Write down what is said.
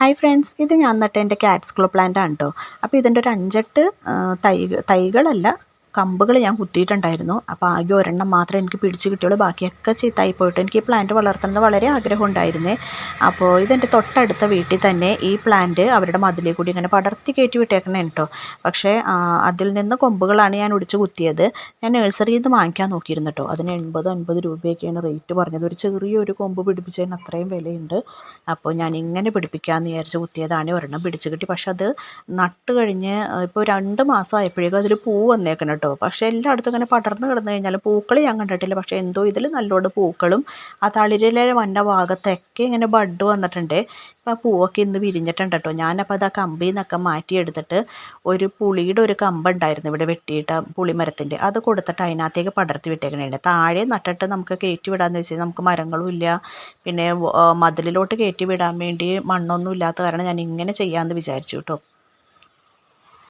Hi friends ഇത് ഞാൻ നട്ട എന്റെ കാറ്റ്സ് ക്ലോ പ്ലാന്റ് ആണ് കേട്ടോ അപ്പോൾ ഇതിന്റെ ഒരു അഞ്ചെട്ട് തൈ തൈകളല്ല കമ്പുകൾ ഞാൻ കുത്തിയിട്ടുണ്ടായിരുന്നു. അപ്പോൾ ആകെ ഒരെണ്ണം മാത്രമേ എനിക്ക് പിടിച്ച് കിട്ടിയുള്ളൂ. ബാക്കിയൊക്കെ ചീത്തായി പോയിട്ട് എനിക്ക് ഈ പ്ലാന്റ് വളർത്തണമെന്ന് വളരെ ആഗ്രഹം ഉണ്ടായിരുന്നേ. അപ്പോൾ ഇതെന്റെ തൊട്ടടുത്ത വീട്ടിൽ തന്നെ ഈ പ്ലാന്റ് അവരുടെ മതിലേ കൂടി ഇങ്ങനെ പടർത്തി കയറ്റി വിട്ടേക്കണേ കേട്ടോ പക്ഷേ അതിൽ നിന്ന് കൊമ്പുകളാണ് ഞാൻ ഒടിച്ച് കുത്തിയത്. ഞാൻ നഴ്സറിയിൽ നിന്ന് വാങ്ങിക്കാൻ നോക്കിയിരുന്നു കേട്ടോ അതിന് എൺപത് അൻപത് രൂപയൊക്കെയാണ് റേറ്റ് പറഞ്ഞത്. ഒരു ചെറിയൊരു കൊമ്പ് പിടിപ്പിച്ചതിന് അത്രയും വിലയുണ്ട്. അപ്പോൾ ഞാൻ ഇങ്ങനെ പിടിപ്പിക്കാമെന്ന് വിചാരിച്ച് കുത്തിയതാണ്. ഒരെണ്ണം പിടിച്ച് കിട്ടി. പക്ഷെ അത് നട്ട് കഴിഞ്ഞ് ഇപ്പോൾ രണ്ട് മാസം ആയപ്പോഴേക്കും അതിൽ പൂ വന്നേക്കണം കേട്ടോ. പക്ഷേ എല്ലായിടത്തും ഇങ്ങനെ പടർന്നു കിടന്നു കഴിഞ്ഞാൽ പൂക്കൾ ഞാൻ കണ്ടിട്ടില്ല. പക്ഷേ എന്തോ ഇതിൽ നല്ലോണം പൂക്കളും ആ തളിരിലെ വന്ന ഭാഗത്തൊക്കെ ഇങ്ങനെ ബഡ് വന്നിട്ടുണ്ട്. അപ്പോൾ ആ പൂവൊക്കെ ഇന്ന് വിരിഞ്ഞിട്ടുണ്ട് കേട്ടോ. ഞാനപ്പോൾ അത് ആ കമ്പിൽ നിന്നൊക്കെ മാറ്റിയെടുത്തിട്ട് ഒരു പുളിയുടെ ഒരു കമ്പുണ്ടായിരുന്നു ഇവിടെ വെട്ടിയിട്ട പുളിമരത്തിന്റെ. അത് കൊടുത്തിട്ട് അതിനകത്തേക്ക് പടർത്തി വിട്ടേക്കണേ താഴെ നട്ടിട്ട് നമുക്ക് കയറ്റി വിടാമെന്ന് വെച്ചാൽ നമുക്ക് മരങ്ങളുമില്ല പിന്നെ മതിലിലോട്ട് കയറ്റി വിടാൻ വേണ്ടി മണ്ണൊന്നും ഇല്ലാത്ത കാരണം ഞാൻ ഇങ്ങനെ ചെയ്യാമെന്ന് വിചാരിച്ചു കേട്ടോ.